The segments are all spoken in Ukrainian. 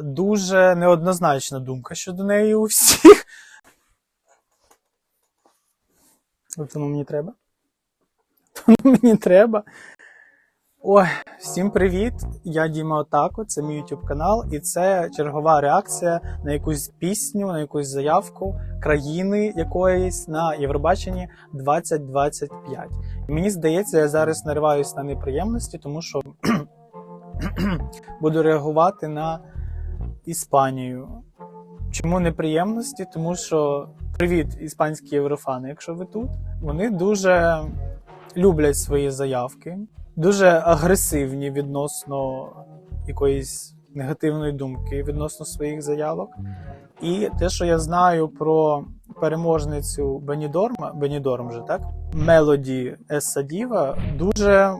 дуже неоднозначна думка щодо неї у всіх. От воно мені треба. Воно мені треба. Ой, всім привіт! Я Діма Отако, це мій YouTube канал, і це чергова реакція на якусь пісню, на якусь заявку країни якоїсь на Євробаченні 2025. І мені здається, я зараз нариваюсь на неприємності, тому що буду реагувати на Іспанію. Чому неприємності? Тому що привіт, іспанські єврофани, якщо ви тут. Вони дуже люблять свої заявки, дуже агресивні відносно якоїсь негативної думки відносно своїх заявок. І те, що я знаю про переможницю Бенідорма, Бенідорм же, так? Мелоді Еса Діва, дуже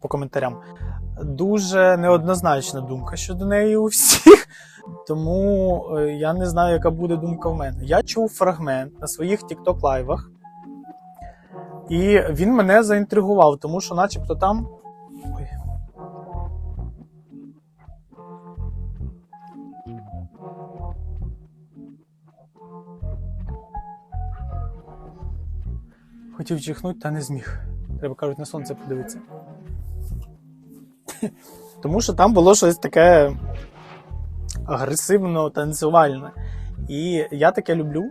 по коментарям. Дуже неоднозначна думка щодо неї у всіх. Тому е, я не знаю, яка буде думка в мене. Я чув фрагмент на своїх TikTok лайвах, і він мене заінтригував, тому що, начебто, там. Хотів чихнути, та не зміг. Треба кажуть, на сонце подивитися. Тому що там було щось таке агресивно танцювальне. І я таке люблю.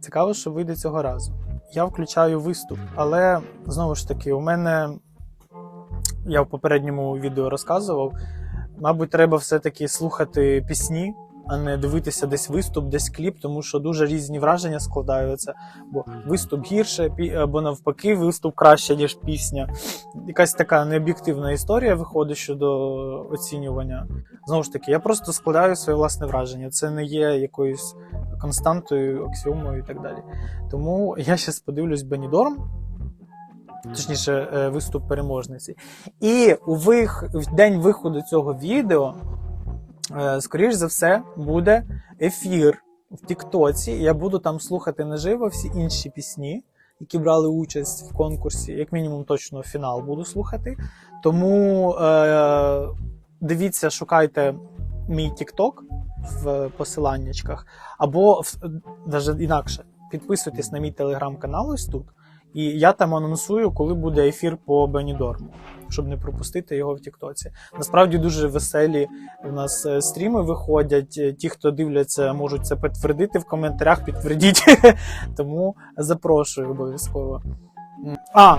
Цікаво, що вийде цього разу. Я включаю виступ, але знову ж таки, у мене я в попередньому відео розказував. Мабуть, треба все-таки слухати пісні, а не дивитися десь виступ, десь кліп, тому що дуже різні враження складаються. Бо виступ гірше, або навпаки, виступ краще, ніж пісня. Якась така необ'єктивна історія виходить щодо оцінювання. Знову ж таки, я просто складаю своє власне враження. Це не є якоюсь константою, аксіомою і так далі. Тому я зараз подивлюсь Бенідорм, точніше, е, виступ переможниці. І у вих... в день виходу цього відео, е, скоріш за все, буде ефір в Тіктоці. Я буду там слухати наживо всі інші пісні, які брали участь в конкурсі, як мінімум, точно фінал буду слухати. Тому е, дивіться, шукайте мій TikTok в посиланнячках, або в, навіть інакше, підписуйтесь на мій телеграм-канал ось тут. І я там анонсую, коли буде ефір по Бенідорму, щоб не пропустити його в Тіктоці. Насправді дуже веселі у нас е, стріми виходять. Е, Ті, хто дивляться, можуть це підтвердити в коментарях, підтвердіть. Тому запрошую обов'язково. А,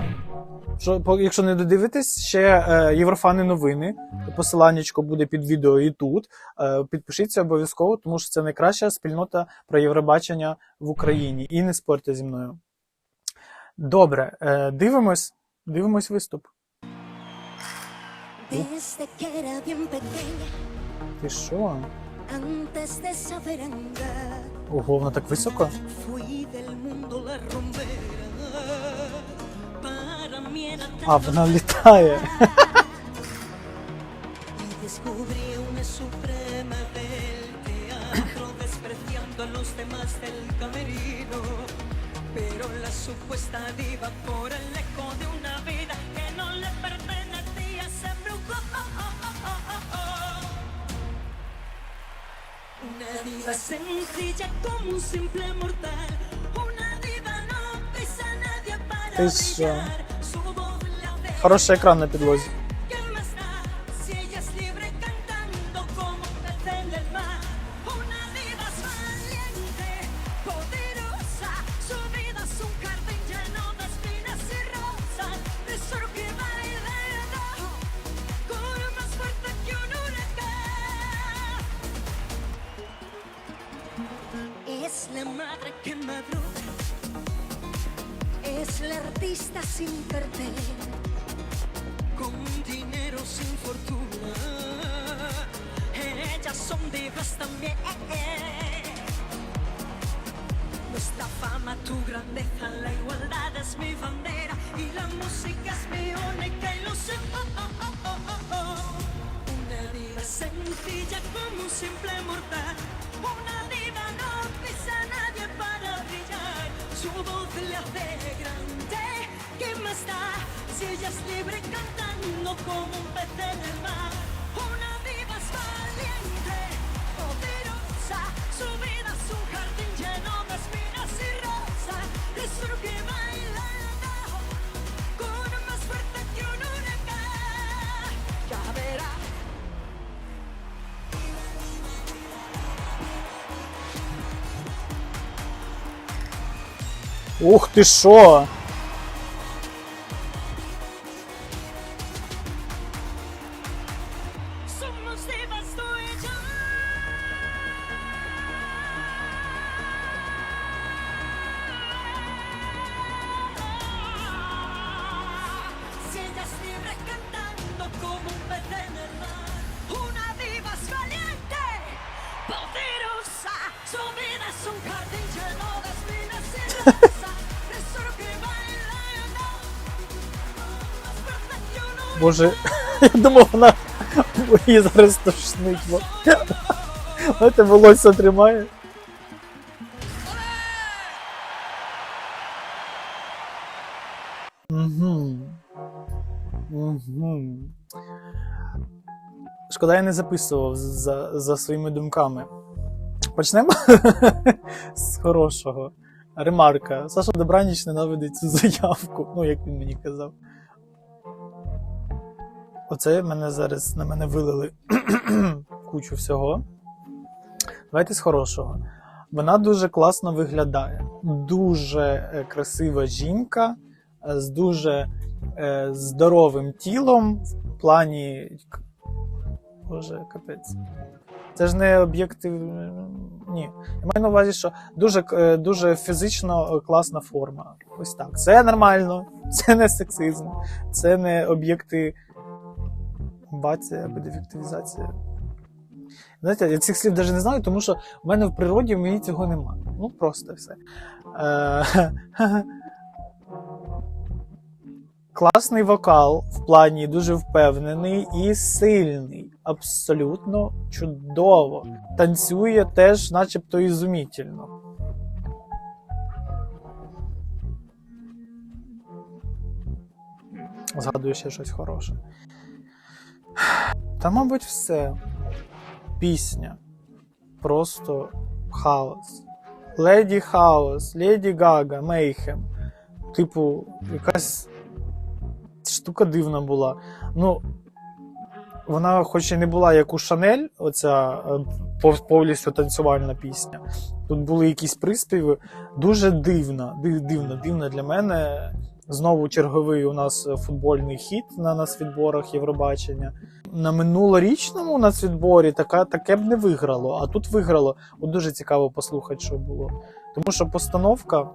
що, якщо не додивитесь, ще е, Єврофани новини. Посиланнячко буде під відео і тут. Е, підпишіться обов'язково, тому що це найкраща спільнота про Євробачення в Україні. І не спорте зі мною. Добре, е, дивимось. Дивимось виступ. Ти що? Ого, вона так високо? А, вона літає. y descubrí una suprema del teatro, despreciando a los demás del camerino. Pero la supuesta diva por el eco de una vida que no le pertenecía se embrujó. Una diva sencilla como un simple mortal. Una diva no pisa a nadie para Ты что? brillar. Su voz la deja Хороший екран на підлозі. Que madruga. Es la artista sin cartel con dinero sin fortuna. Ellas son divas también. Nuestra fama, tu grandeza, la igualdad es mi bandera y la música es mi única ilusión. Una diva sencilla como un simple mortal. Una diva no pisa a nadie. Su voz le hace grande. ¿Qué más da si ella es libre cantando como un pez en el mar? Ух ти що! Боже, я думав, вона її зараз тошнить. Знаєте, волосся тримає. Угу. Угу. Шкода, я не записував за, за своїми думками. Почнемо з хорошого. Ремарка. Саша Добраніч ненавидить цю заявку. Ну, як він мені казав. Оце мене зараз на мене вилили кучу всього. Давайте з хорошого. Вона дуже класно виглядає. Дуже е, красива жінка з дуже е, здоровим тілом в плані. Боже, капець. Це ж не об'єктив. Ні. Я маю на увазі, що дуже, е, дуже фізично е, класна форма. Ось так. Це нормально, це не сексизм, це не об'єкти бація або дефективізація. Знаєте, я цих слів навіть не знаю, тому що в мене в природі в мені цього немає. Ну, просто все. Е, Класний вокал в плані дуже впевнений і сильний. Абсолютно чудово. Танцює теж, начебто, ізумітельно. Згадую ще щось хороше. Та, мабуть, все. Пісня. Просто хаос. Леді Хаос, Леді Гага, Мейхем. Типу, якась штука дивна була. Ну, вона, хоч і не була як у Шанель, оця е, повністю танцювальна пісня. Тут були якісь приспіви. Дуже дивна, див, дивно, дивно для мене. Знову черговий у нас футбольний хіт на нацвідборах Євробачення. На минулорічному нацвідборі така, таке б не виграло, а тут виграло. От дуже цікаво послухати, що було. Тому що постановка.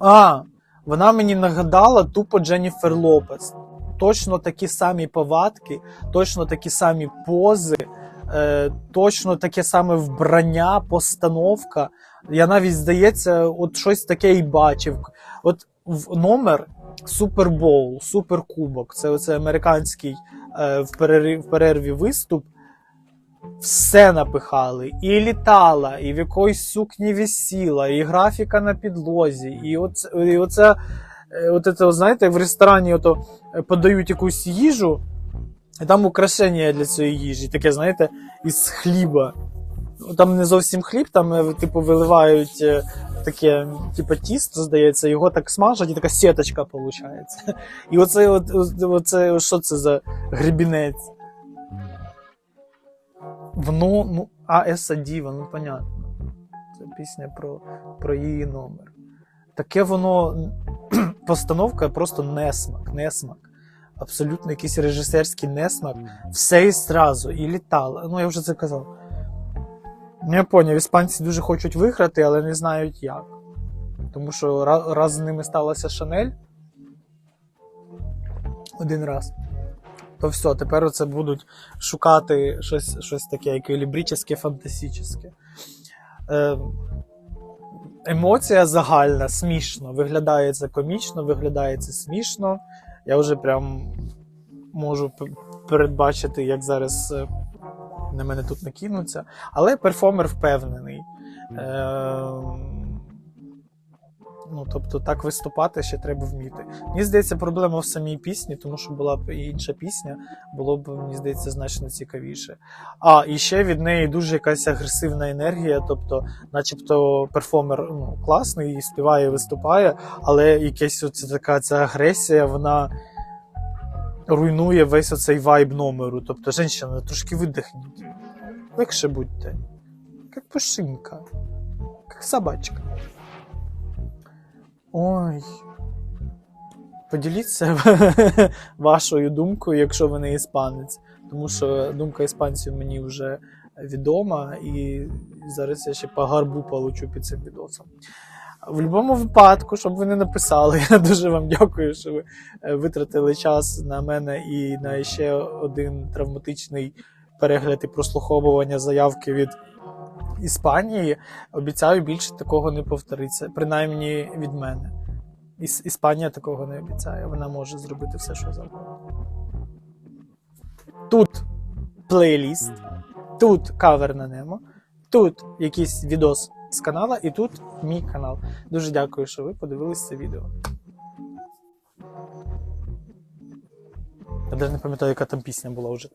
А, вона мені нагадала тупо Дженніфер Лопес. Точно такі самі повадки, точно такі самі пози, е, точно таке саме вбрання, постановка. Я навіть, здається, от щось таке і бачив. От в номер Супербоул, Суперкубок. Це оце американський е, в, перерві, в перерві виступ. Все напихали. І літала, і в якоїсь сукні висіла, і графіка на підлозі, і оце, і оце, е, от це, знаєте, в ресторані ото е, подають якусь їжу, і там украшення для цієї їжі, таке, знаєте, із хліба. Ну, Там не зовсім хліб, там, е, типу, виливають е, таке, типу, тісто, здається, його так смажать, і така сіточка виходить. І оце, от, оце, що це за гребінець? Воно, ну, А.С. Діва, ну понятно. Це пісня про, про її номер. Таке воно. Постановка просто несмак, несмак. Абсолютно якийсь режисерський несмак. Все і зразу, і літало. Ну, я вже це казав. Ну, Я поняв, іспанці дуже хочуть виграти, але не знають як. Тому що раз з ними сталася Шанель. Один раз. То все, тепер оце будуть шукати щось, щось таке еквілібрічне, фантастичне. Е, емоція загальна, смішно. Виглядає це комічно, виглядає це смішно. Я вже прям можу передбачити, як зараз е, на мене тут накинуться. Але перформер впевнений. Е, ну, тобто, так виступати ще треба вміти. Мені здається, проблема в самій пісні, тому що була б інша пісня, було б, мені здається, значно цікавіше. А, і ще від неї дуже якась агресивна енергія, тобто, начебто, перформер ну, класний, і співає, і виступає, але якась оця така ця агресія, вона руйнує весь оцей вайб номеру. Тобто, женщина, трошки видихніть. Легше будьте. Як пушинка, як собачка. Ой. Поділіться вашою думкою, якщо ви не іспанець. Тому що думка іспанців мені вже відома, і зараз я ще по гарбу получу під цим відосом. В будь-якому випадку, щоб ви не написали, я дуже вам дякую, що ви е, витратили час на мене і на ще один травматичний перегляд і прослуховування заявки від Іспанії. Обіцяю, більше такого не повториться, принаймні від мене. Іс- Іспанія такого не обіцяє, вона може зробити все, що завгодно. Тут плейліст, тут кавер на Немо, тут якийсь відос з канала, і тут мій канал. Дуже дякую, що ви подивились це відео. Я навіть не пам'ятаю, яка там пісня була вже.